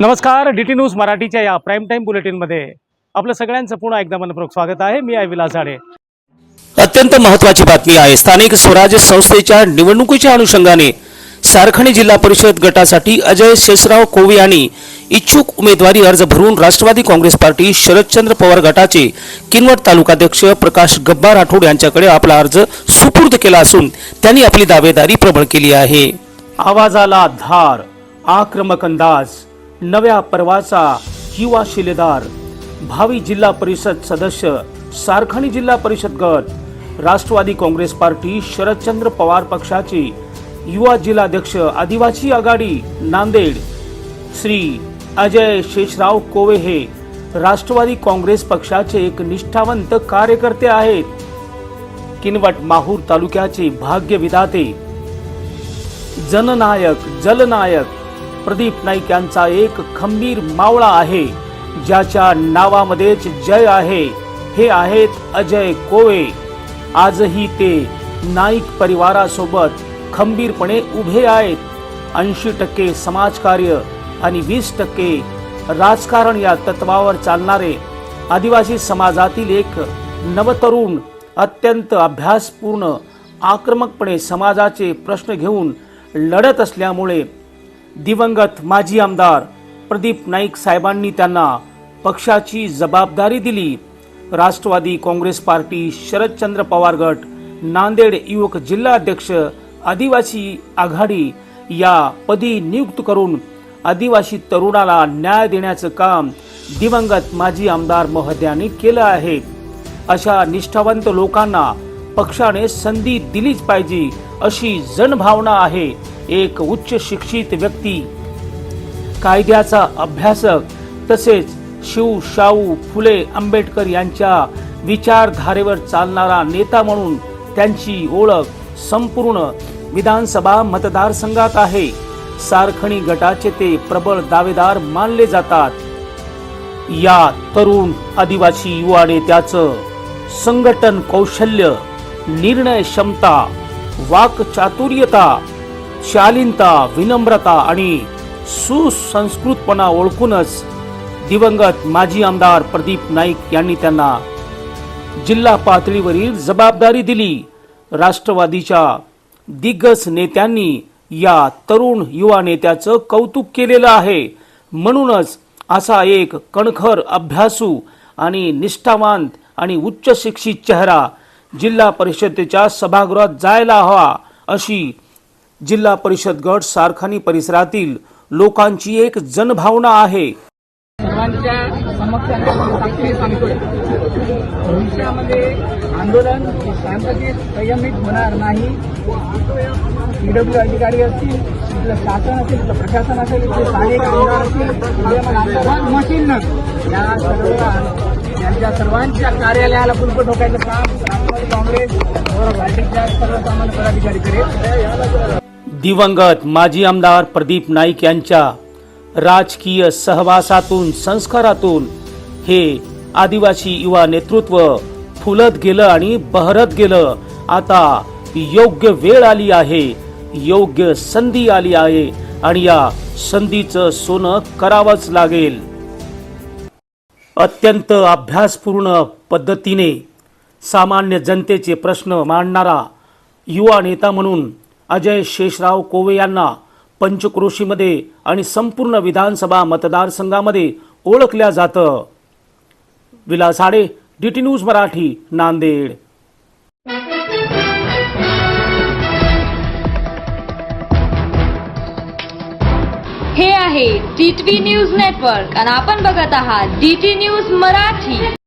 नमस्कार D T news मराठीच्या या प्राईम टाईम बुलेटिनमध्ये आपलं सगळ्यांचं पुन्हा एकदा मनपूर्वक स्वागत आहे. मी आहे विलास झाडे. अत्यंत महत्वाची बातमी आहे. स्थानिक स्वराज्य संस्थेच्या निवडणुकीच्या अनुषंगाने सारखणी जिल्हा परिषद गटासाठी अजय शेषराव कोवे यांनी इच्छुक उमेदवारी अर्ज भरून राष्ट्रवादी काँग्रेस पार्टी शरदचंद्र पवार गटाचे किनवट तालुकाध्यक्ष प्रकाश गब्बार राठोड यांच्याकडे आपला अर्ज सुपूर्द केला असून त्यांनी आपली दावेदारी प्रबळ केली आहे. आवाजाला धार आक्रमक अंदाज. नव्या पर्वाचा युवा शिलेदार. भावी जिल्हा परिषद सदस्य सारखणी जिल्हा परिषद गट. राष्ट्रवादी काँग्रेस पार्टी शरदचंद्र पवार पक्षाचे युवा जिल्हाध्यक्ष आदिवासी आघाडी नांदेड. श्री अजय शेषराव कोवे हे राष्ट्रवादी काँग्रेस पक्षाचे एक निष्ठावंत कार्यकर्ते आहेत. किनवट माहूर तालुक्याचे भाग्य विधाते जननायक जलनायक प्रदीप नाईक यांचा एक खंबीर मावळा आहे ज्याच्या नावामध्येच जय आहे. हे आहेत अजय कोवे. आजही ते नाईक परिवारासोबत खंबीरपणे उभे आहेत. ऐंशी टक्के समाजकार्य आणि वीस टक्के राजकारण या तत्वावर चालणारे आदिवासी समाजातील एक नवतरुण अत्यंत अभ्यासपूर्ण आक्रमकपणे समाजाचे प्रश्न घेऊन लढत असल्यामुळे दिवंगत माजी आमदार प्रदीप नाईक साहेबांनी त्यांना पक्षाची जबाबदारी दिली. राष्ट्रवादी काँग्रेस पार्टी शरदचंद्र पवार गट नांदेड युवक जिल्हाध्यक्ष आदिवासी आघाडी या पदी नियुक्त करून आदिवासी तरुणाला न्याय देण्याचं काम दिवंगत माजी आमदार महोदयांनी केलं आहे. अशा निष्ठावंत लोकांना पक्षाने संधी दिलीच पाहिजे अशी जनभावना आहे. एक उच्च शिक्षित व्यक्ती. कायद्याचा अभ्यासक तसेच शिव शाहू फुले आंबेडकर यांच्या विचारधारेवर चालणारा नेता म्हणून त्यांची ओळख संपूर्ण विधानसभा मतदारसंघात आहे. सारखणी गटाचे ते प्रबळ दावेदार मानले जातात. या तरुण आदिवासी युवा नेत्याचं संघटन कौशल्य निर्णय क्षमता वाकचातुर्यता शालीनता विनम्रता आणि सुसंस्कृतपणा ओळखूनच दिवंगत माजी आमदार प्रदीप नाईक यांनी त्यांना जिल्हा पातळीवरील जबाबदारी दिली. राष्ट्रवादीच्या दिग्गज नेत्यांनी या तरुण युवा नेत्याचं कौतुक केलेलं आहे. म्हणूनच असा एक कणखर अभ्यासू आणि निष्ठावंत आणि उच्च शिक्षित चेहरा जिल्हा परिषदेच्या सभागृहात जायला हवा अशी जिल्हा परिषद गट सारखानी परिसरातील लोकांची एक जनभावना आहे. सर्वांच्या समक्ष सांगतोय भविष्यामध्ये आंदोलन शांततेत संयमित होणार नाही. पीडब्ल्यू अधिकारी असतील इथलं शासन असेल इथलं प्रशासन असेल इथले स्थानिक आमदार असतील मशीन या सर्व यांच्या सर्वांच्या कार्यालयाला कुलप ठोकायचं काम राष्ट्रवादी काँग्रेस व पार्टीच्या सर्वसामान्य पदाधिकारी करेल. दिवंगत माजी आमदार प्रदीप नाईक यांच्या राजकीय सहवासातून संस्कारातून हे आदिवासी युवा नेतृत्व फुलत गेलं आणि बहरत गेलं. आता योग्य वेळ आली आहे योग्य संधी आली आहे आणि या संधीचं सोनं करावंच लागेल. अत्यंत अभ्यासपूर्ण पद्धतीने सामान्य जनतेचे प्रश्न मांडणारा युवा नेता म्हणून अजय शेषराव कोवे यांना पंचक्रोशीमध्ये आणि संपूर्ण विधानसभा मतदारसंघामध्ये ओळखल्या जातं. Vilas Ade D T news Marathi Nanded. हे आहे टी न्यूज नेटवर्क आणि आपण बघत आहात डी टी न्यूज मराठी.